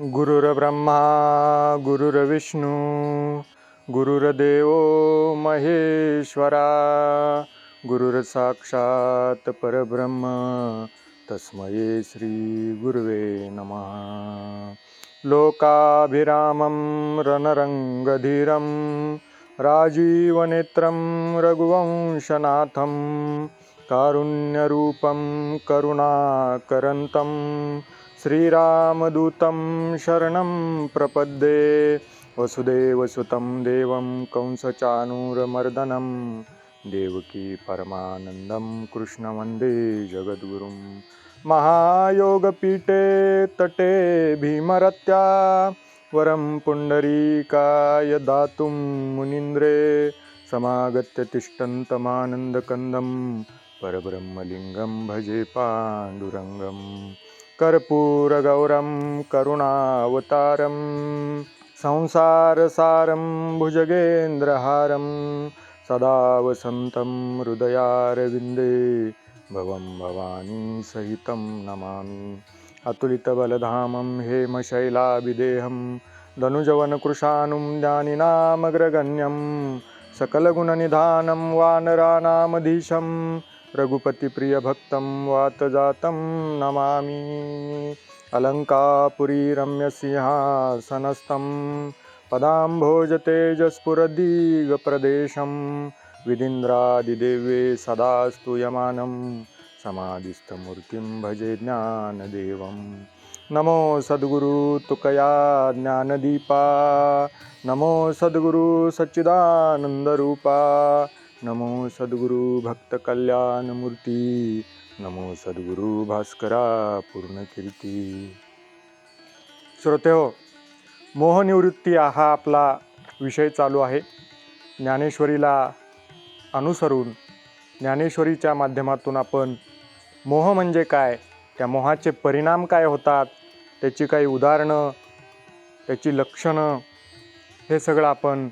गुरुर्ब्रह्मा गुरुर्विष्णू गुरुर्देव महेश्वरा गुरुर्साक्षात परब्रह्म तस्मै श्री गुरुवे नमः. लोकाभिरामं रणरङ्गधीरं राजीवनेत्रं रघुवंशनाथं कारुण्यरूपं करुणाकरन्तं श्रीरामदूतं शरणं प्रपद्ये वसुदेवसुतं देवं कंसचानूरमर्दनं देवकी परमानन्दं कृष्णवन्दे जगद्गुरुं महायोगपीठे तटे भीमरत्या वरं पुण्डरीकाय दातुं मुनीन्द्रे समागत्य तिष्ठन्तमानन्दकन्दं परब्रह्मलिङ्गं भजे पाण्डुरङ्गं कर्पूरगौरं करुणावतारं संसारसारं भुजगेन्द्रहारं सदा वसन्तं हृदयारविन्दे भवं भवानी सहितं नमामि। अतुलितबलधामं हेमशैलाभिदेहं धनुजवनकृशानुं ज्ञानिनामग्रगण्यं सकलगुणनिधानं वानराणामधीशं रघुपतिप्रियभक्तं वातजातं नमामि। अलङ्कापुरी रम्यसिंहासनस्थं पदाम्भोजतेजस्फुरदीगप्रदेशं विदिन्द्रादिदेवे सदा स्तूयमानं समाधिस्थमूर्तिं भजे ज्ञानदेवं। नमो सद्गुरु तुकया ज्ञानदीपा। नमो सद्गुरु सच्चिदानन्दरूपा। नमो सद्गुरु भक्तकल्याणमूर्ती नमो सद्गुरु भास्करा पूर्णकीर्ती. श्रोते हो मोहनिवृत्ती हा आपला विषय चालू आहे. ज्ञानेश्वरीला अनुसरून ज्ञानेश्वरीच्या माध्यमातून आपण मोह म्हणजे काय त्या मोहाचे परिणाम काय होतात त्याची काही उदाहरणं त्याची लक्षणं हे सगळं आपण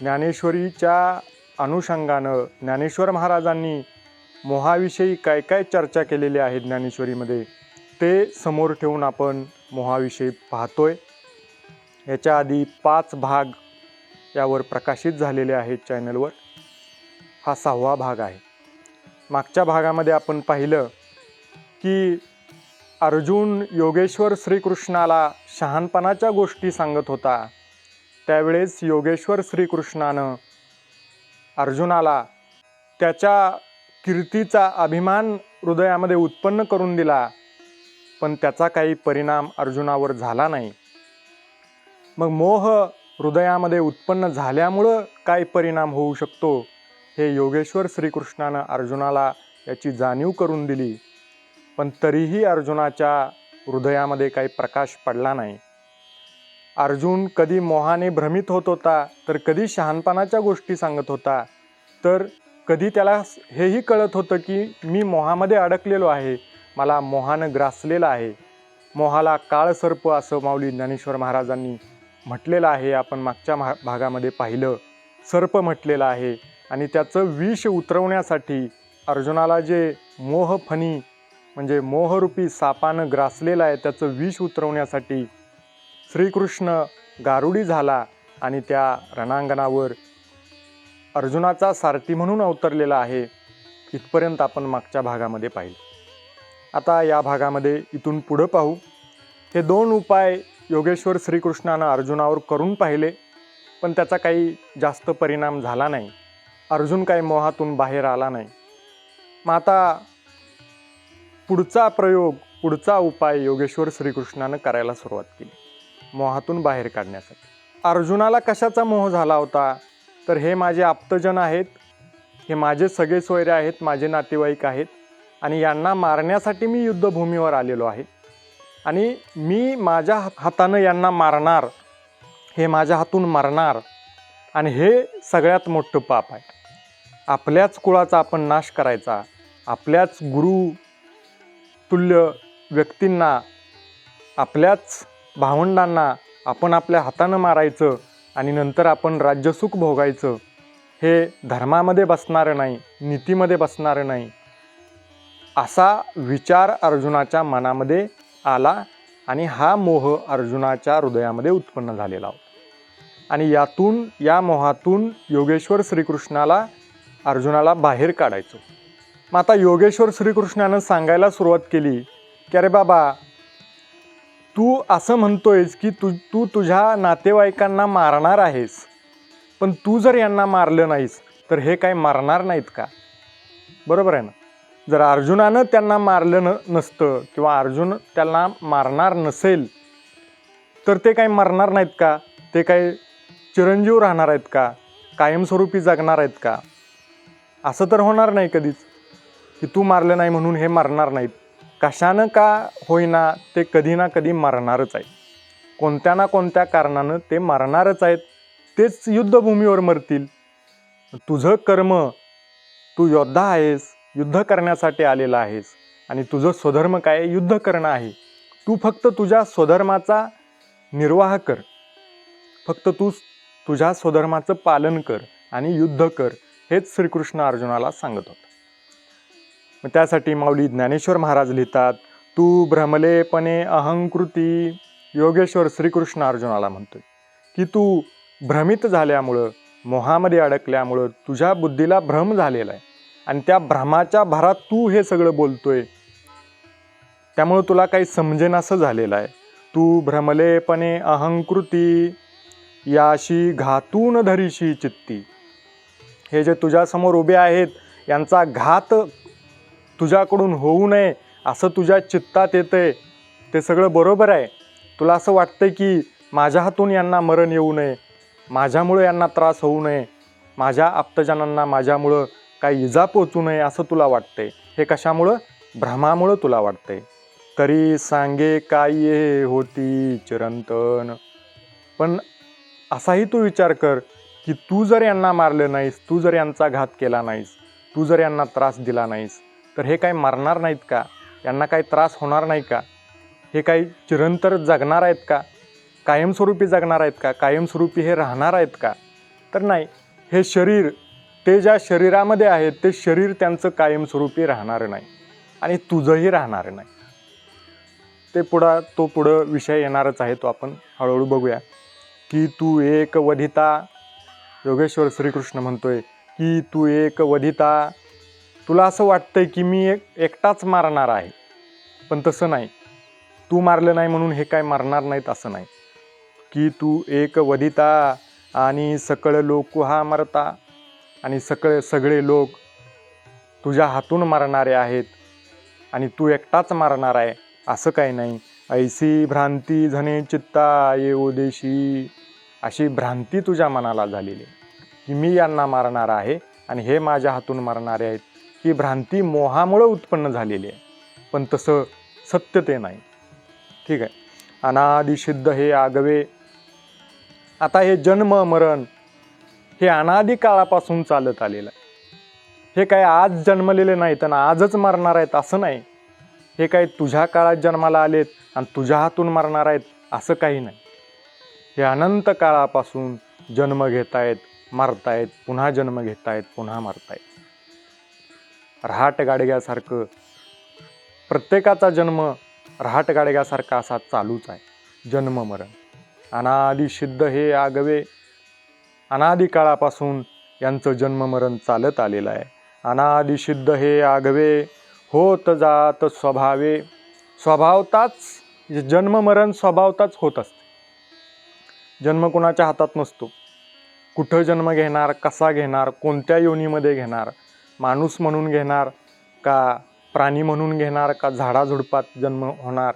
ज्ञानेश्वरीच्या अनुषंगानं ज्ञानेश्वर महाराजांनी मोहाविषयी काय काय चर्चा केलेली आहे ज्ञानेश्वरीमध्ये ते समोर ठेवून आपण मोहाविषयी पाहतोय. याच्या आधी पाच भाग यावर प्रकाशित झालेले आहेत चॅनलवर. हा सहावा भाग आहे. मागच्या भागामध्ये आपण पाहिलं की अर्जुन योगेश्वर श्रीकृष्णाला शहाणपणाच्या गोष्टी सांगत होता. त्यावेळेस योगेश्वर श्रीकृष्णानं अर्जुनाला त्याच्या कीर्तीचा अभिमान हृदयामध्ये उत्पन्न करून दिला. पण त्याचा काही परिणाम अर्जुनावर झाला नाही. मग मोह हृदयामध्ये उत्पन्न झाल्यामुळं काय परिणाम होऊ शकतो? हे योगेश्वर श्रीकृष्णानं अर्जुनाला याची जाणीव करून दिली. पण तरीही अर्जुनाच्या हृदयामध्ये काही प्रकाश पडला नाही. अर्जुन कधी मोहाने भ्रमित होत होता तर कधी शहाणपणाच्या गोष्टी सांगत होता. तर कधी त्याला हेही कळत होतं की मी मोहामध्ये अडकलेलो आहे मला मोहानं ग्रासलेलं आहे. मोहाला काळ सर्प असं माऊली ज्ञानेश्वर महाराजांनी म्हटलेलं आहे आपण मागच्या भा भागामध्ये पाहिलं. सर्प म्हटलेलं आहे आणि त्याचं विष उतरवण्यासाठी अर्जुनाला जे मोहफनी म्हणजे मोहरूपी सापानं ग्रासलेलं आहे त्याचं विष उतरवण्यासाठी श्रीकृष्ण गारुडी झाला आणि त्या रणांगणावर अर्जुनाचा सारथी म्हणून अवतरलेला आहे इथपर्यंत आपण मागच्या भागामध्ये पाहिलं. आता या भागामध्ये इथून पुढं पाहू. हे दोन उपाय योगेश्वर श्रीकृष्णानं अर्जुनावर करून पाहिले पण त्याचा काही जास्त परिणाम झाला नाही. अर्जुन काही मोहातून बाहेर आला नाही. मग आता पुढचा प्रयोग पुढचा उपाय योगेश्वर श्रीकृष्णानं करायला सुरुवात केली. मोहातून बाहेर काढण्यासाठी. अर्जुनाला कशाचा मोह झाला होता? तर हे माझे आप्तजन आहेत. हे माझे सगळे सोयरे आहेत माझे नातेवाईक आहेत. आणि यांना मारण्यासाठी मी युद्धभूमीवर आलेलो आहे. आणि मी माझ्या हातानं यांना मारणार. हे माझ्या हातून मरणार. आणि हे सगळ्यात मोठं पाप आहे. आपल्याच कुळाचा आपण नाश करायचा. आपल्याच गुरु तुल्य व्यक्तींना आपल्याच भावंडांना आपण आपल्या हातानं मारायचं आणि नंतर आपण राज्यसुख भोगायचं हे धर्मामध्ये बसणारं नाही नीतीमध्ये बसणारं नाही. असा विचार अर्जुनाच्या मनामध्ये आला आणि हा मोह अर्जुनाच्या हृदयामध्ये उत्पन्न झालेला होता. आणि यातून या मोहातून योगेश्वर श्रीकृष्णाला अर्जुनाला बाहेर काढायचो मग आता योगेश्वर श्रीकृष्णानं सांगायला सुरुवात केली की अरे बाबा तू असं म्हणतोयस की तू तू तुझ्या नातेवाईकांना मारणार आहेस. पण तू जर यांना मारलं नाहीस तर हे काय मारणार नाहीत का? बरोबर आहे ना? जर अर्जुनानं त्यांना मारलं न नसतं किंवा अर्जुन त्यांना मारणार नसेल तर ते काही मरणार नाहीत का? ते काही चिरंजीव राहणार आहेत का? कायमस्वरूपी जगणार आहेत का? असं तर होणार नाही कधीच की तू मारलं नाही म्हणून हे मरणार नाहीत. कशानं का होईना ते कधी ना कधी मरणारच आहेत. कोणत्या ना कोणत्या कारणानं ते मरणारच आहेत तेच युद्धभूमीवर मरतील. तुझं कर्म तू योद्धा आहेस युद्ध करण्यासाठी आलेला आहेस आणि तुझं स्वधर्म काय आहे? युद्ध करणं आहे. तू फक्त तुझ्या स्वधर्माचा निर्वाह कर. फक्त तू तुझ्या स्वधर्माचं पालन कर आणि युद्ध कर हेच श्रीकृष्ण अर्जुनाला सांगत होता. मग त्यासाठी माऊली ज्ञानेश्वर महाराज लिहितात तू भ्रमलेपणे अहंकृती योगेश्वर श्रीकृष्ण अर्जुनाला म्हणतो की तू भ्रमित झाल्यामुळं मोहामध्ये अडकल्यामुळं तुझ्या बुद्धीला भ्रम झालेला आहे आणि त्या भ्रमाच्या भरात तू हे सगळं बोलतोय. त्यामुळं तुला काही समजेनासं झालेलं आहे तू भ्रमलेपणे अहंकृती याशी घातून धरीशी चित्ती. हे जे तुझ्यासमोर उभे आहेत यांचा घात तुझ्याकडून होऊ नये असं तुझ्या चित्तात येतंय. ते सगळं बरोबर आहे. तुला असं वाटतं की माझ्या हातून यांना मरण येऊ नये माझ्यामुळं यांना त्रास होऊ नये माझ्या आप्तजनांना माझ्यामुळं काही इजा पोचू नये असं तुला वाटतंय. हे कशामुळं? भ्रमामुळं तुला वाटतंय. तरी सांगे काय हे होती चिरंतन. पण असाही तू विचार कर की तू जर यांना मारलं नाहीस तू जर यांचा घात केला नाहीस तू जर यांना त्रास दिला नाहीस तर हे काय मरणार नाहीत का? यांना काही त्रास होणार नाही का? हे काही चिरंतर जगणार आहेत का? कायमस्वरूपी जगणार आहेत का? कायमस्वरूपी हे राहणार आहेत का? तर नाही हे शरीर ते ज्या शरीरामध्ये आहेत ते शरीर त्यांचं कायमस्वरूपी राहणार नाही आणि तुझंही राहणार नाही. ते पुढं तो पुढं विषय येणारच आहे तो आपण हळूहळू बघूया. की तू एक वधिता योगेश्वर श्रीकृष्ण म्हणतोय की तू एक वधिता तुला असं वाटतंय की मी एक एकटाच मारणार आहे पण तसं नाही. तू मारलं नाही म्हणून हे काय मारणार नाहीत असं नाही. की तू एक वधिता आणि सकळ लोक हा मरता आणि सकळे सगळे लोक तुझ्या हातून मारणारे आहेत आणि तू एकटाच मारणार आहे असं काही नाही. ऐसी भ्रांती झने चित्ता ये देशी अशी भ्रांती तुझ्या मनाला झालेली आहे की मी यांना मारणार आहे आणि हे माझ्या हातून मारणारे आहेत. ही भ्रांती मोहामुळं उत्पन्न झालेली आहे. पण तसं सत्य ते नाही. ठीक आहे. अनादिसिद्ध हे आगवे. आता हे जन्म मरण हे अनादि काळापासून चालत आलेलं आहे. हे काय आज जन्मलेले नाहीत आणि आजच मरणार आहेत असं नाही. हे काय तुझ्या काळात जन्माला आलेत आणि तुझ्या हातून मरणार आहेत असं काही नाही. हे अनंत काळापासून जन्म घेत आहेत मरतायत पुन्हा जन्म घेत आहेत पुन्हा मरतायत. रहाट गाडग्यासारखं. प्रत्येकाचा जन्म रहाट गाडग्यासारखा असा चालूच आहे. जन्म मरण. अनादि सिद्ध हे आगवे. अनादि काळापासून यांचं जन्ममरण चालत आलेलं आहे. अनादि सिद्ध हे आगवे. होत जात स्वभावे. स्वभावताच जन्ममरण स्वभावताच होत असते. जन्म कोणाच्या हातात नसतो. कुठं जन्म घेणार कसा घेणार कोणत्या योनीमध्ये घेणार माणूस म्हणून घेणार का प्राणी म्हणून घेणार का झाडाझुडपात जन्म होणार?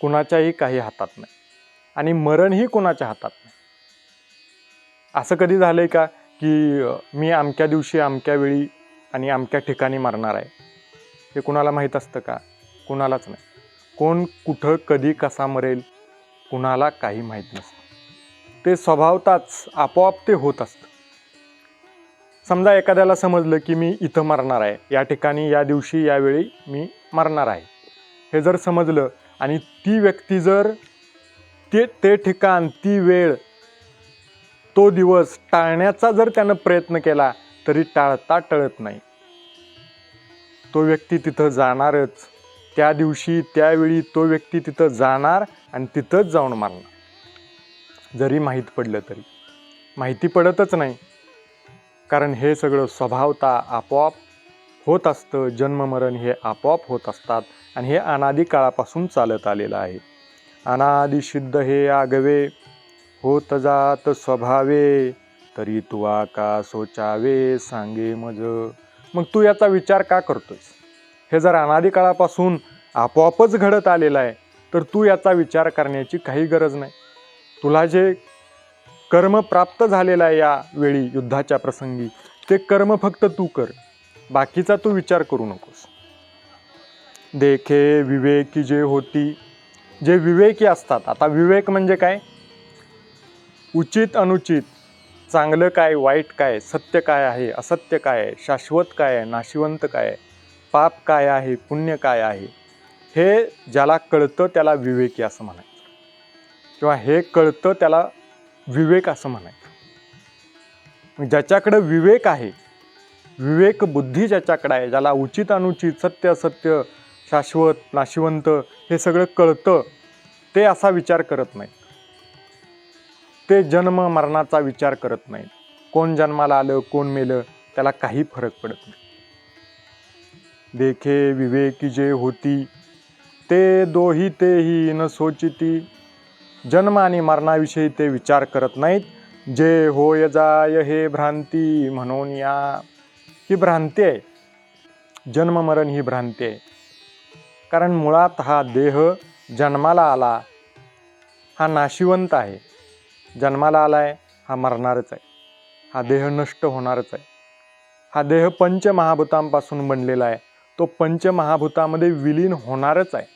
कुणाच्याही काही हातात नाही. आणि मरणही कुणाच्या हातात नाही. असं कधी झालं आहे का की मी अमक्या दिवशी अमक्या वेळी आणि अमक्या ठिकाणी मरणार आहे? हे कुणाला माहीत असतं का? कुणालाच नाही. कोण कुठं कधी कसा मरेल कुणाला काही माहीत नसतं. ते स्वभावताच आपोआप ते होत असतं. समजा एखाद्याला समजलं की मी इथं मरणार आहे. या ठिकाणी या दिवशी यावेळी मी मरणार आहे. हे जर समजलं आणि ती व्यक्ती जर ते ते ठिकाण ती वेळ तो दिवस टाळण्याचा जर त्यानं प्रयत्न केला तरी टाळता टळत नाही. तो व्यक्ती तिथं जाणारच. त्या दिवशी त्यावेळी तो व्यक्ती तिथं जाणार आणि तिथंच जाऊन मारणार. जरी माहीत पडलं तरी. माहिती पडतच नाही. कारण हे सगळं स्वभावता आपोआप होत असतं. जन्ममरण हे आपोआप होत असतात आणि हे अनादी काळापासून चालत आलेलं आहे. अनादी सिद्ध हे आगवे होत जात स्वभावे तरी तू का सोचावे सांगे मज. मग तू याचा विचार का करतोयस? हे जर अनादी काळापासून आपोआपच घडत आलेलं आहे तर तू याचा विचार करण्याची काही गरज नाही. तुला जे कर्म प्राप्त झालेला या वेळी युद्धाच्या प्रसंगी. ते कर्म फक्त तू कर. बाकीचा तू विचार करू नकोस. देखे विवेकी जे होती जे विवेकी असतात. आता विवेक म्हणजे काय? उचित अनुचित चांगलं काय वाईट काय सत्य काय आहे असत्य काय आहे शाश्वत काय आहे नाशिवंत काय आहे पाप काय आहे पुण्य काय आहे हे ज्याला कळतं त्याला विवेकी असं म्हणायचं. किंवा हे कळतं त्याला विवेक असं म्हणायचं. म्हणजे ज्याच्याकडं विवेक आहे विवेक बुद्धी ज्याच्याकडं आहे ज्याला उचित अनुचित सत्य असत्य शाश्वत नाशिवंत हे सगळं कळतं ते असा विचार करत नाही ते जन्म मरणाचा विचार करत नाहीत. कोण जन्माला आलं कोण मेलं त्याला काही फरक पडत नाही. देखे विवेकी जे होती ते दोही तेही न सोचिती जन्म आणि मरणाविषयी ते विचार करत नाहीत. जे होय जाय हे भ्रांती म्हणून या. ही भ्रांती आहे. जन्म मरण ही भ्रांती आहे. कारण मुळात हा देह जन्माला आला हा नाशिवंत आहे. जन्माला आला आहे हा मरणारच आहे. हा देह नष्ट होणारच आहे. हा देह पंचमहाभूतांपासून बनलेला आहे. तो पंचमहाभूतामध्ये विलीन होणारच आहे.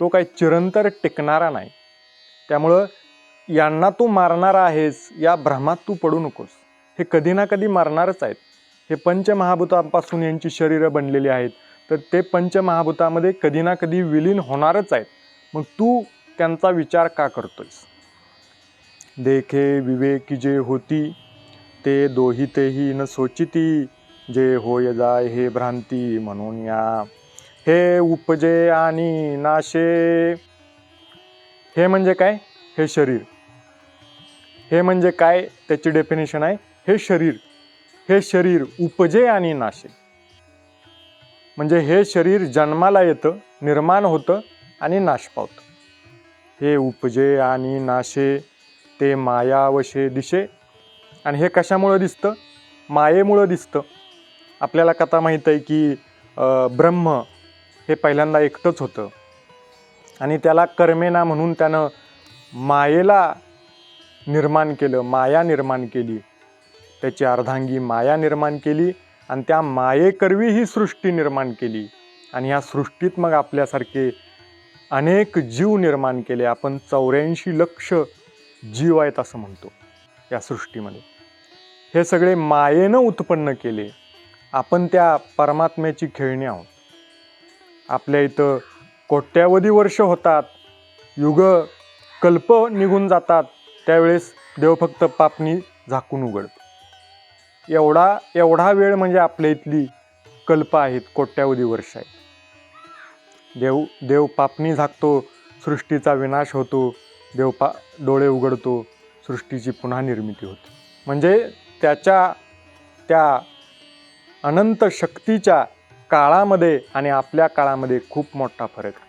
तो काही चिरंतर टिकणारा नाही. त्यामुळं यांना तू मारणारा आहेस या भ्रमात तू पडू नकोस. हे कधी ना कधी मारणारच आहेत. हे पंचमहाभूतांपासून यांची शरीरं बनलेली आहेत. तर ते पंचमहाभूतामध्ये कधी ना कधी विलीन होणारच आहेत. मग तू त्यांचा विचार का करतोयस? देखे विवेकी जे होती ते दोहितेही न सोचिती जे होय जाय हे भ्रांती म्हणून या. हे उपजे आणि नाशे हे म्हणजे काय? हे शरीर. हे म्हणजे काय? त्याची डेफिनेशन आहे हे शरीर. हे शरीर उपजे आणि नाशे. म्हणजे हे शरीर जन्माला येतं निर्माण होतं आणि नाश पावतं. हे उपजे आणि नाशे ते मायावशे दिशे. आणि हे कशामुळं दिसतं? मायेमुळं दिसतं. आपल्याला कथा माहीत आहे की ब्रह्म हे पहिल्यांदा एकटंच होतं. आणि त्याला कर्मेना म्हणून त्यानं मायेला निर्माण केलं माया निर्माण केली. त्याची अर्धांगी माया निर्माण केली आणि त्या मायेकरवी ही सृष्टी निर्माण केली. आणि ह्या सृष्टीत मग आपल्यासारखे अनेक जीव निर्माण केले. आपण चौऱ्याऐंशी लक्ष जीव आहेत असं म्हणतो या सृष्टीमध्ये. हे सगळे मायेनं उत्पन्न केले. आपण त्या परमात्म्याची खेळणी आहोत. आपल्या इथं कोट्यावधी वर्ष होतात. युग कल्प निघून जातात. त्यावेळेस देव फक्त पापणी झाकून उघडतो. एवढा एवढा वेळ म्हणजे आपल्या इथली कल्प आहेत कोट्यावधी वर्ष आहेत. देव देव पापणी झाकतो सृष्टीचा विनाश होतो देव पा डोळे उघडतो सृष्टीची पुन्हा निर्मिती होते. म्हणजे त्याच्या त्या अनंत शक्तीच्या काळामध्ये आणि आपल्या काळामध्ये खूप मोठा फरक आहे.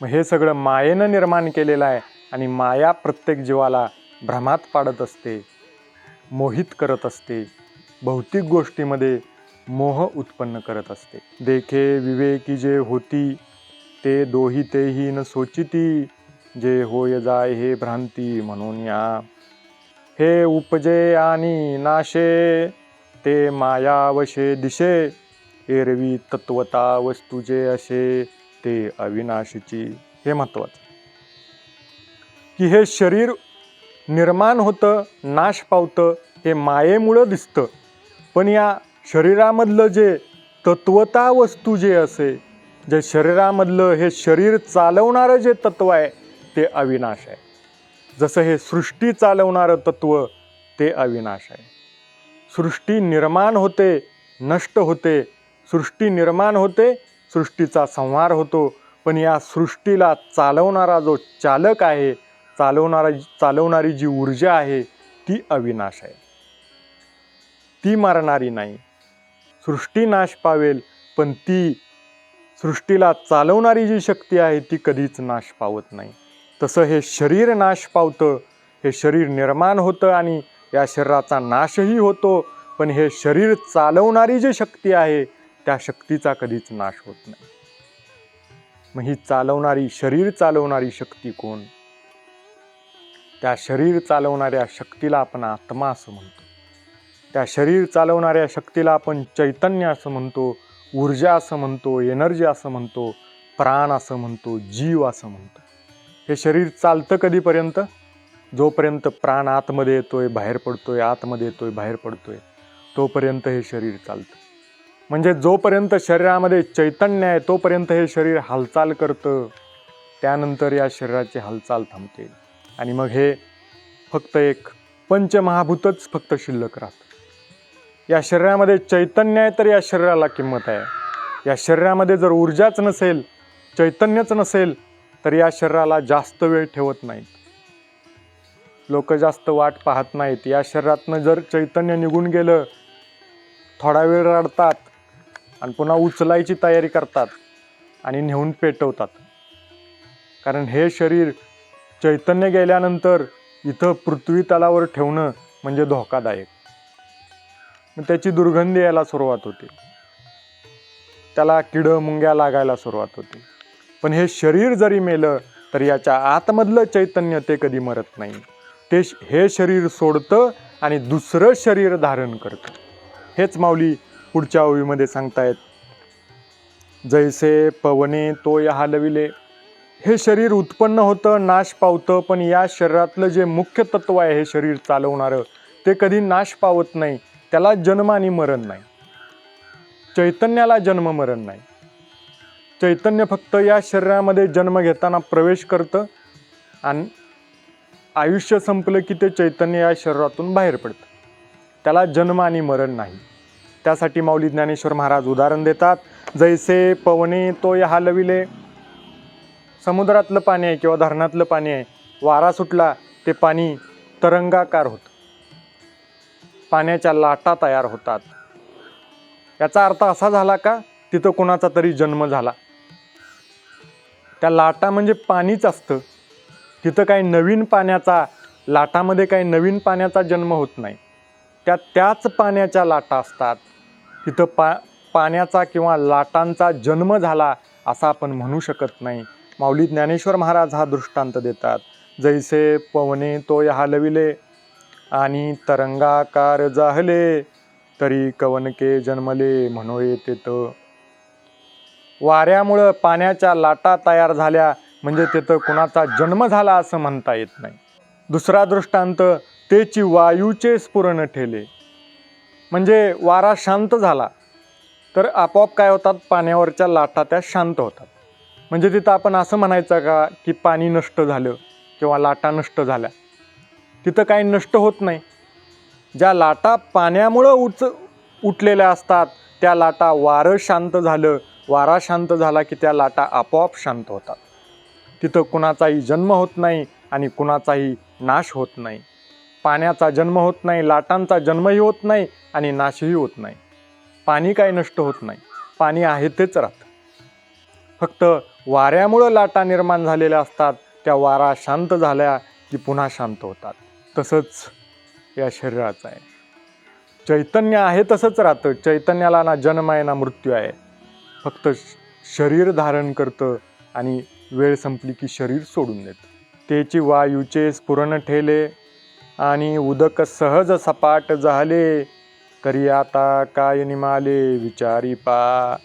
मग हे सगळं मायेनं निर्माण केलेलं आहे आणि माया प्रत्येक जीवाला भ्रमात पाडत असते मोहित करत असते भौतिक गोष्टीमध्ये मोह उत्पन्न करत असते. देखे विवेकी जे होती ते दोही तेही न सोचिती जे होय जाय हे भ्रांती म्हणून या. हे उपजे आणि नाशे ते मायावशे दिशे एरवी तत्वता वस्तुजे असे ते अविनाशीची. हे महत्त्वाचं. की हे शरीर निर्माण होतं नाश पावतं हे मायेमुळं दिसतं. पण या शरीरामधलं जे तत्वता वस्तू जे असे जे शरीरामधलं हे शरीर चालवणारं जे तत्व आहे ते अविनाश आहे. जसं हे सृष्टी चालवणारं तत्व ते अविनाश आहे. सृष्टी निर्माण होते नष्ट होते सृष्टी निर्माण होते सृष्टीचा संहार होतो. पण या सृष्टीला चालवणारा जो चालक आहे चालवणारा चालवणारी जी ऊर्जा आहे ती अविनाश आहे. ती मारणारी नाही. सृष्टी नाश पावेल पण ती सृष्टीला चालवणारी जी शक्ती आहे ती कधीच नाश पावत नाही. तसं हे शरीर नाश पावतं. हे शरीर निर्माण होतं आणि या शरीराचा नाशही होतो. पण हे शरीर चालवणारी जी शक्ती आहे त्या शक्तीचा कधीच नाश होत नाही. मग ही चालवणारी शरीर चालवणारी शक्ती कोण? त्या शरीर चालवणाऱ्या शक्तीला आपण आत्मा असं म्हणतो. त्या शरीर चालवणाऱ्या शक्तीला आपण चैतन्य असं म्हणतो ऊर्जा असं म्हणतो एनर्जी असं म्हणतो प्राण असं म्हणतो जीव असं म्हणतो. हे शरीर चालतं कधीपर्यंत? जोपर्यंत प्राण आतमध्ये येतोय बाहेर पडतोय आतमध्ये येतोय बाहेर पडतोय तोपर्यंत हे शरीर चालतं. म्हणजे जोपर्यंत शरीरामध्ये चैतन्य आहे तोपर्यंत हे शरीर हालचाल करतं. त्यानंतर या शरीराची हालचाल थांबते. आणि मग हे फक्त एक पंचमहाभूतच फक्त शिल्लक राहतं. या शरीरामध्ये चैतन्य आहे तर या शरीराला किंमत आहे. या शरीरामध्ये जर ऊर्जाच नसेल चैतन्यच नसेल तर या शरीराला जास्त वेळ ठेवत नाहीत. लोक जास्त वाट पाहत नाहीत. या शरीरातनं जर चैतन्य निघून गेलं थोडा वेळ रडतात आणि पुन्हा उचलायची तयारी करतात आणि नेऊन पेटवतात. कारण हे शरीर चैतन्य गेल्यानंतर इथं पृथ्वी तलावर ठेवणं म्हणजे धोकादायक. मग त्याची दुर्गंधी यायला सुरुवात होते. त्याला किडं मुंग्या लागायला सुरुवात होते. पण हे शरीर जरी मेलं तर याच्या आतमधलं चैतन्य ते कधी मरत नाही. ते श- हे शरीर सोडतं आणि दुसरं शरीर धारण करतं. हेच माऊली पुढच्या ओळीमध्ये सांगतायत जैसे पवने तो या हलविले. हे शरीर उत्पन्न होतं नाश पावतं पण या शरीरातलं जे मुख्य तत्व आहे हे शरीर चालवणारं ते कधी नाश पावत नाही त्याला जन्म आणि मरण नाही. चैतन्याला जन्म मरण नाही. चैतन्य फक्त या शरीरामध्ये जन्म घेताना प्रवेश करतं आणि आयुष्य संपलं की ते चैतन्य या शरीरातून बाहेर पडतं. त्याला जन्म आणि मरण नाही. त्यासाठी माऊली ज्ञानेश्वर महाराज उदाहरण देतात. जैसे पवने तो या हलविले समुद्रातलं पाणी आहे किंवा धरणातलं पाणी आहे. वारा सुटला ते पाणी तरंगाकार होतं. पाण्याच्या लाटा तयार होतात. याचा अर्थ असा झाला का तिथं कोणाचा तरी जन्म झाला. त्या लाटा म्हणजे पाणीच असतं. तिथं काही नवीन पाण्याचा लाटामध्ये काही नवीन पाण्याचा जन्म होत नाही. त्या त्याच पाण्याच्या लाटा असतात. तिथं पा पाण्याचा किंवा लाटांचा जन्म झाला असा आपण म्हणू शकत नाही. माऊली ज्ञानेश्वर महाराज हा दृष्टांत देतात. जैसे पवने तो हलविले आणि तरंगाकार जाहले तरी कवनके जन्मले म्हणू येते तर वाऱ्यामुळं पाण्याच्या लाटा तयार झाल्या म्हणजे तिथं कुणाचा जन्म झाला असं म्हणता येत नाही. दुसरा दृष्टांत तेची वायूचे स्फुरण ठेले. म्हणजे वारा शांत झाला तर आपोआप काय होतात? पाण्यावरच्या लाटा त्या शांत होतात. म्हणजे तिथं आपण असं म्हणायचं का की पाणी नष्ट झालं किंवा लाटा नष्ट झाल्या. तिथं काही नष्ट होत नाही. ज्या लाटा पाण्यामुळं उच उठलेल्या असतात त्या लाटा वारं शांत झालं वारा शांत झाला की त्या लाटा आपोआप शांत होतात. तिथं कुणाचाही जन्म होत नाही आणि कुणाचाही नाश होत नाही. पाण्याचा जन्म होत नाही लाटांचा जन्मही होत नाही आणि नाशही होत नाही. पाणी काय नष्ट होत नाही पाणी आहे तेच राहतं. फक्त वाऱ्यामुळं लाटा निर्माण झालेल्या असतात त्या वारा शांत झाल्या की पुन्हा शांत होतात. तसंच या शरीराचं आहे. चैतन्य आहे तसंच राहतं. चैतन्याला ना जन्म आहे ना मृत्यू आहे. फक्त श- शरीर धारण करतं आणि वेळ संपली की शरीर सोडून देतं. तेची वायूचे स्फुरण ठेले आणि उदक सहज सपाट झाले तरी आता काय निमाले विचारी पा.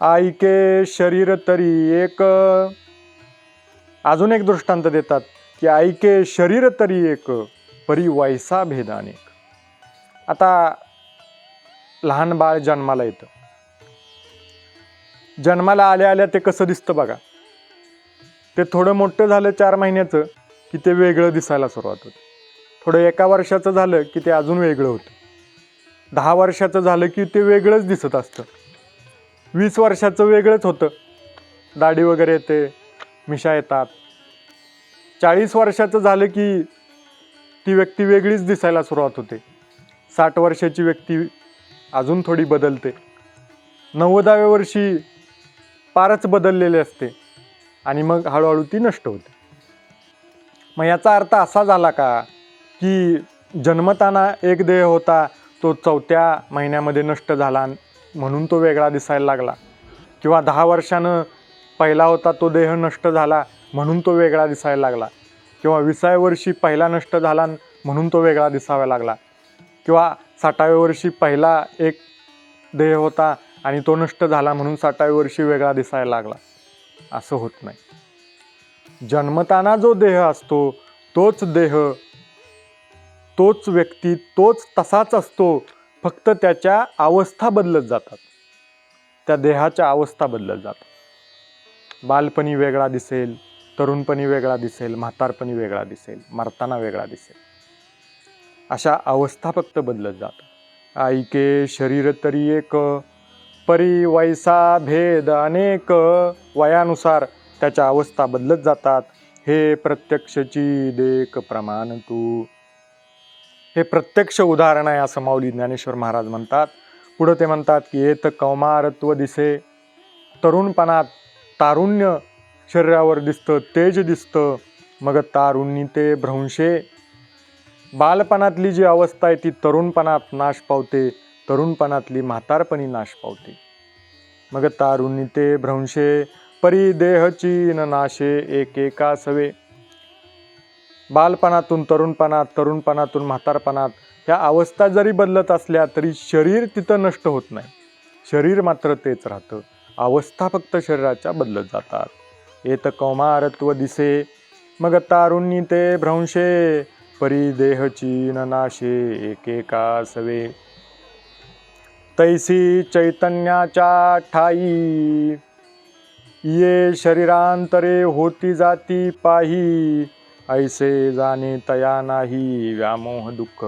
आईके शरीर तरी एक. अजून एक दृष्टांत देतात की ऐके शरीर तरी एक परी वैसा भेदानेक आता लहान बाळ जन्माला येतं. जन्माला आल्या आल्या ते कसं दिसतं बघा. ते थोडं मोठं झालं चार महिन्याचं की ते वेगळं दिसायला सुरुवात होते. थोडं एका वर्षाचं झालं की ते अजून वेगळं होतं. दहा वर्षाचं झालं की ते वेगळंच दिसत असतं. वीस वर्षाचं वेगळंच होतं. दाढी वगैरे येते मिशा येतात. चाळीस वर्षाचं झालं की ती व्यक्ती वेगळीच दिसायला सुरुवात होते. साठ वर्षाची व्यक्ती अजून थोडी बदलते. नव्वदाव्या वर्षी फारच बदललेले असते आणि मग हळूहळू ती नष्ट होते. मग याचा अर्थ असा झाला का? की जन्मताना एक देह होता तो चौथ्या महिन्यामध्ये नष्ट झाला म्हणून तो वेगळा दिसायला लागला. किंवा दहा वर्षानं पहिला होता तो देह नष्ट झाला म्हणून तो वेगळा दिसायला लागला. किंवा विसाव्या वर्षी पहिला नष्ट झाला म्हणून तो वेगळा दिसावा लागला. किंवा साठाव्या वर्षी पहिला एक देह होता आणि तो नष्ट झाला म्हणून साठाव्या वर्षी वेगळा दिसायला लागला. असं होत नाही. जन्मताना जो देह असतो तोच देह तोच व्यक्ती तोच तसाच असतो फक्त त्याच्या अवस्था बदलत जातात. त्या देहाच्या अवस्था बदलत जातात. बालपणी वेगळा दिसेल तरुणपणी वेगळा दिसेल म्हातारपणी वेगळा दिसेल मरताना वेगळा दिसेल. अशा अवस्था फक्त बदलत जातात. ऐके शरीर तरी एक परी वैसा भेद अनेक वयानुसार त्याच्या अवस्था बदलत जातात. हे प्रत्यक्षची देख प्रमाण तू. हे प्रत्यक्ष उदाहरण आहे असं माऊली ज्ञानेश्वर महाराज म्हणतात. पुढं ते म्हणतात की येत कौमारत्व दिसे तरुणपणात तारुण्य शरीरावर दिसतं तेज दिसतं मग तारुण्य ते भ्रंशे. बालपणातली जी अवस्था आहे ती तरुणपणात नाश पावते तरुणपणातली म्हातारपणी नाश पावते. मग तारुण्य ते भ्रंशे परी देहची न नाशे एकेका सवे. बालपणातून तरुणपणात तरुणपणातून म्हातारपणात ह्या अवस्था जरी बदलत असल्या तरी शरीर तिथं नष्ट होत नाही. शरीर मात्र तेच राहतं. अवस्था फक्त शरीराच्या बदलत जातात. येत कौमारत्व दिसे मग तारुण्य ते भ्रंशे परी देहची न नाशे एकेका सवे. तैसी चैतन्याच्या ठाई ये शरीरांतरे होती जाती पाही. ऐसे जाणे तया नाही व्यामोह दुःख.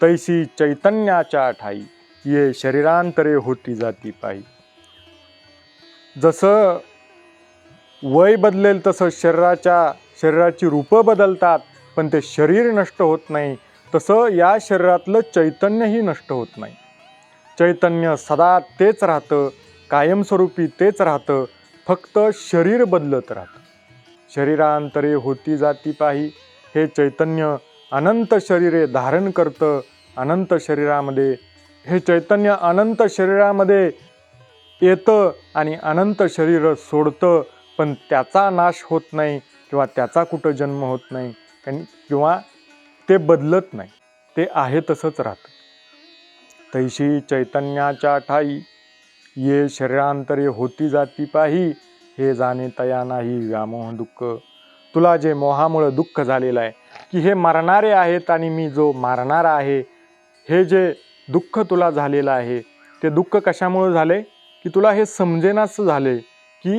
तैसी चैतन्याच्या ठाई ये शरीरांतरे होती जाती पाही जसं वय बदलेल तसं शरीराच्या शरीराची रूपं बदलतात पण ते शरीर नष्ट होत नाही तसं या शरीरातलं चैतन्यही नष्ट होत नाही. चैतन्य सदा तेच राहतं कायमस्वरूपी तेच राहतं फक्त शरीर बदलत राहतं. शरीरांतरे होती जाती पाही. हे चैतन्य अनंत शरीरे धारण करतं अनंत शरीरामध्ये हे चैतन्य अनंत शरीरामध्ये येतं आणि अनंत शरीर सोडतं पण त्याचा नाश होत नाही किंवा त्याचा कुठं जन्म होत नाही. आणि किंवा ते बदलत नाही. ते आहे तसंच राहतं. तैशी चैतन्याच्या ठाई ये शरीरांतरे होती जाती पाही. हे जाणे तया नाही व्यामोह दुःख. तुला जे मोहामुळं दुःख झालेलं आहे की हे मरणारे आहेत आणि मी जो मारणारा आहे हे जे दुःख तुला झालेलं आहे ते दुःख कशामुळं झाले? की तुला हे समजेनाच झाले की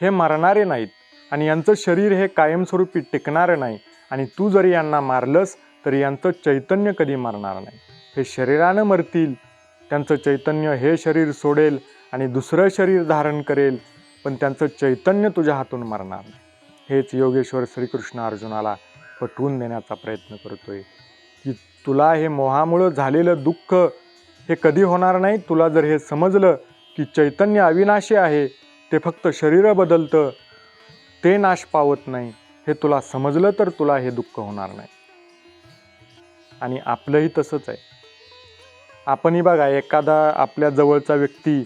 हे मरणारे नाहीत आणि यांचं शरीर हे कायमस्वरूपी टिकणारं नाही आणि तू जरी यांना मारलंस तरी यांचं चैतन्य कधी मरणार नाही. हे शरीरानं मरतील त्यांचं चैतन्य हे शरीर सोडेल आणि दुसरं शरीर धारण करेल पण त्यांचं चैतन्य तुझ्या हातून मरणार नाही. हेच योगेश्वर श्रीकृष्ण अर्जुनाला पटवून देण्याचा प्रयत्न करतोय. की तुला हे मोहामुळं झालेलं दुःख हे कधी होणार नाही? तुला जर हे समजलं की चैतन्य अविनाशी आहे ते फक्त शरीर बदलतं ते नाश पावत नाही हे तुला समजलं तर तुला हे दुःख होणार नाही. आणि आपलंही तसंच आहे. आपणही बघा एखादा आपल्या जवळचा व्यक्ती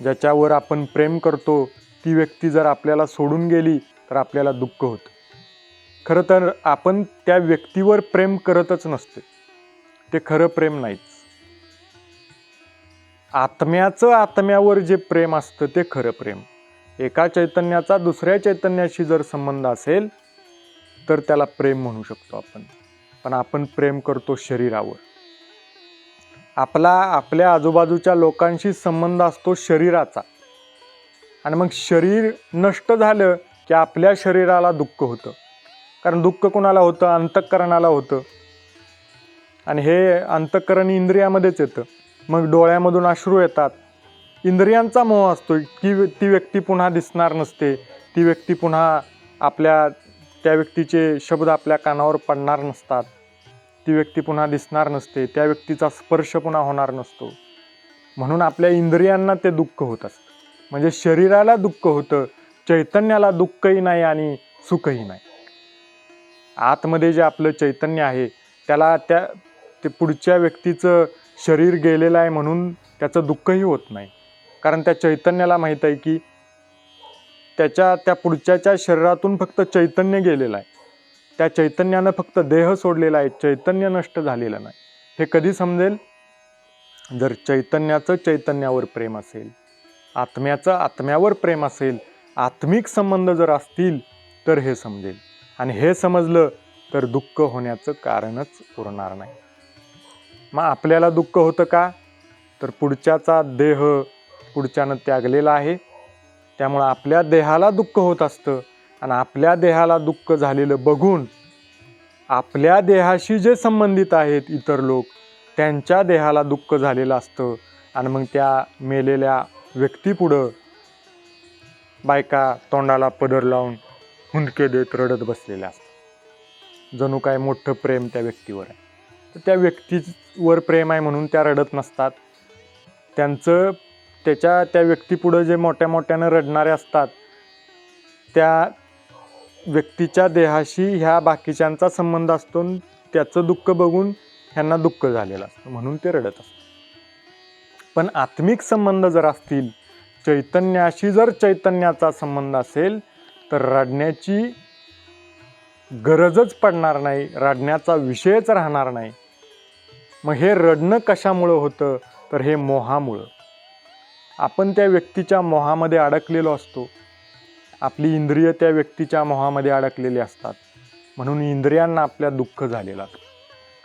ज्याच्यावर आपण प्रेम करतो ती व्यक्ती जर आपल्याला सोडून गेली तर आपल्याला दुःख होतं. खरं तर आपण त्या व्यक्तीवर प्रेम करतच नसते. ते खरं प्रेम नाहीच. आत्म्याचं आत्म्यावर जे प्रेम असतं ते खरं प्रेम. एका चैतन्याचा दुसऱ्या चैतन्याशी जर संबंध असेल तर त्याला प्रेम म्हणू शकतो आपण. पण आपण प्रेम करतो शरीरावर. आपला आपल्या आजूबाजूच्या लोकांशी संबंध असतो शरीराचा. आणि मग शरीर नष्ट झालं की आपल्या शरीराला दुःख होतं. कारण दुःख कोणाला होतं? अंतःकरणाला होतं. आणि हे अंतःकरण इंद्रियामध्येच येतं. मग डोळ्यामधून अश्रू येतात. इंद्रियांचा मोह असतो. की व्य- ती व्यक्ती पुन्हा दिसणार नसते. ती व्यक्ती पुन्हा आपल्या त्या व्यक्तीचे शब्द आपल्या कानावर पडणार नसतात. ती व्यक्ती पुन्हा दिसणार नसते. त्या व्यक्तीचा स्पर्श पुन्हा होणार नसतो. म्हणून आपल्या इंद्रियांना ते दुःख होत असतं. म्हणजे शरीराला दुःख होतं चैतन्याला दुःखही नाही आणि सुखही नाही. आतमध्ये जे आपलं चैतन्य आहे त्याला त्या ते पुढच्या व्यक्तीचं शरीर गेलेलं आहे म्हणून त्याचं दुःखही होत नाही. कारण त्या चैतन्याला माहीत आहे की त्याच्या त्या पुढच्याच्या शरीरातून फक्त चैतन्य गेलेलं आहे. त्या चैतन्यानं फक्त देह सोडलेला आहे चैतन्य नष्ट झालेलं नाही. हे कधी समजेल? जर चैतन्याचं चैतन्यावर प्रेम असेल आत्म्याचं आत्म्यावर प्रेम असेल आत्मिक संबंध जर असतील तर हे समजेल. आणि हे समजलं तर दुःख होण्याचं कारणच उरणार नाही. मग आपल्याला दुःख होतं का? तर पुढच्याचा देह पुढच्यानं त्यागलेला आहे. त्यामुळं आपल्या देहाला दुःख होत असतं. आणि आपल्या देहाला दुःख झालेलं बघून आपल्या देहाशी जे संबंधित आहेत इतर लोक त्यांच्या देहाला दुःख झालेलं असतं. आणि मग त्या मेलेल्या व्यक्तीपुढं बायका तोंडाला पदर लावून हुंदके देत रडत बसलेल्या असतात. जणू काय मोठं प्रेम त्या व्यक्तीवर आहे. तर त्या व्यक्तीवर प्रेम आहे म्हणून त्या रडत नसतात. त्यांचं त्याच्या त्या व्यक्तीपुढं जे मोठ्या मोठ्यानं रडणारे असतात त्या व्यक्तीच्या देहाशी ह्या बाकीच्यांचा संबंध असतो त्याचं दुःख बघून ह्यांना दुःख झालेलं असतं म्हणून ते रडत असतात. पण आत्मिक संबंध जर असतील चैतन्याशी जर चैतन्याचा संबंध असेल तर रडण्याची गरजच पडणार नाही रडण्याचा विषयच राहणार नाही. मग हे रडणं कशामुळं होतं? तर हे मोहामुळं. आपण त्या व्यक्तीच्या मोहामध्ये अडकलेलो असतो. आपली इंद्रिय त्या व्यक्तीच्या मोहामध्ये अडकलेली असतात. म्हणून इंद्रियांना आपल्या दुःख झालेलं असतं.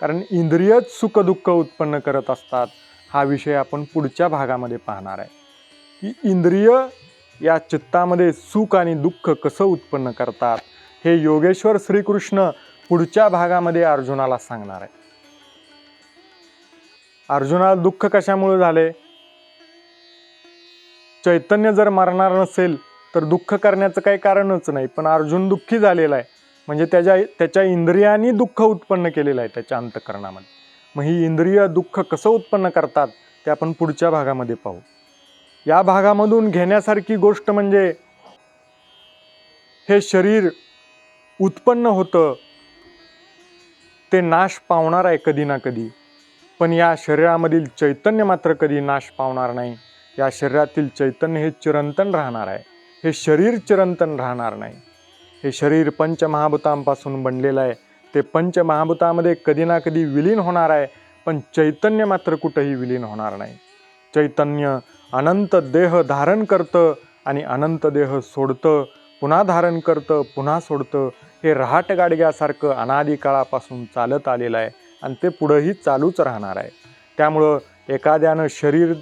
कारण इंद्रियच सुखदुःख उत्पन्न करत असतात. हा विषय आपण पुढच्या भागामध्ये पाहणार आहे. की इंद्रिय या चित्तामध्ये सुख आणि दुःख कसं उत्पन्न करतात हे योगेश्वर श्रीकृष्ण पुढच्या भागामध्ये अर्जुनाला सांगणार आहे. अर्जुनाला दुःख कशामुळे झाले? चैतन्य जर मरणार नसेल तर दुःख करण्याचं काही कारणच नाही पण अर्जुन दुःखी झालेला आहे. म्हणजे त्याच्या त्याच्या इंद्रियांनी दुःख उत्पन्न केलेलं आहे त्याच्या अंतकरणामध्ये. मग ही इंद्रिय दुःख कसं उत्पन्न करतात ते आपण पुढच्या भागामध्ये पाहू. या भागामधून घेण्यासारखी गोष्ट म्हणजे हे शरीर उत्पन्न होतं ते नाश पावणार आहे कधी ना कधी. पण या शरीरामधील चैतन्य मात्र कधी नाश पावणार नाही. या शरीरातील चैतन्य हे चिरंतन राहणार आहे. हे शरीर चिरंतन राहणार नाही. हे शरीर पंचमहाभूतांपासून बनलेलं आहे. ते पंचमहाभूतामध्ये कधी ना कधी विलीन होणार आहे पण चैतन्य मात्र कुठंही विलीन होणार नाही. चैतन्य अनंत देह धारण करतं आणि अनंत देह सोडतं पुन्हा धारण करतं पुन्हा सोडतं हे रहाट गाडग्यासारखं अनादी काळापासून चालत आलेलं आहे आणि ते पुढंही चालूच राहणार आहे. त्यामुळं एखाद्यानं शरीर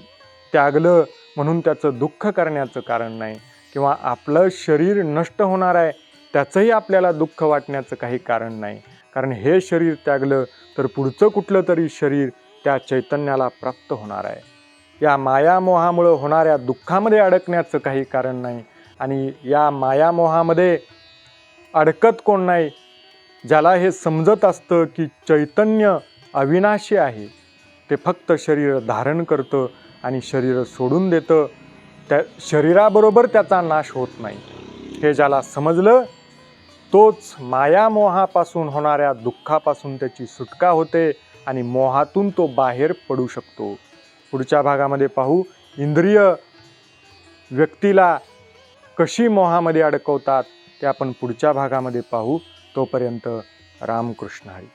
त्यागलं म्हणून त्याचं दुःख करण्याचं कारण नाही किंवा आपलं शरीर नष्ट होणार आहे त्याचंही आपल्याला दुःख वाटण्याचं काही कारण नाही. कारण हे शरीर त्यागलं तर पुढचं कुठलं तरी शरीर त्या चैतन्याला प्राप्त होणार आहे. या मायामोहामुळं होणाऱ्या दुःखामध्ये अडकण्याचं काही कारण नाही आणि या मायामोहामध्ये अडकत कोण नाही ज्याला हे समजत असतं की चैतन्य अविनाशी आहे ते फक्त शरीर धारण करतं आणि शरीर सोडून देतं त्या शरीराबरोबर त्याचा नाश होत नाही. हे ज्याला समजलं तोच मायामोहापासून होणाऱ्या दुःखापासून त्याची सुटका होते आणि मोहातून तो बाहेर पडू शकतो. पुढच्या भागामध्ये पाहू. इंद्रिय व्यक्तीला कशी मोहामध्ये अडकवतात ते आपण पुढच्या भागामध्ये पाहू. तोपर्यंत रामकृष्ण हरी.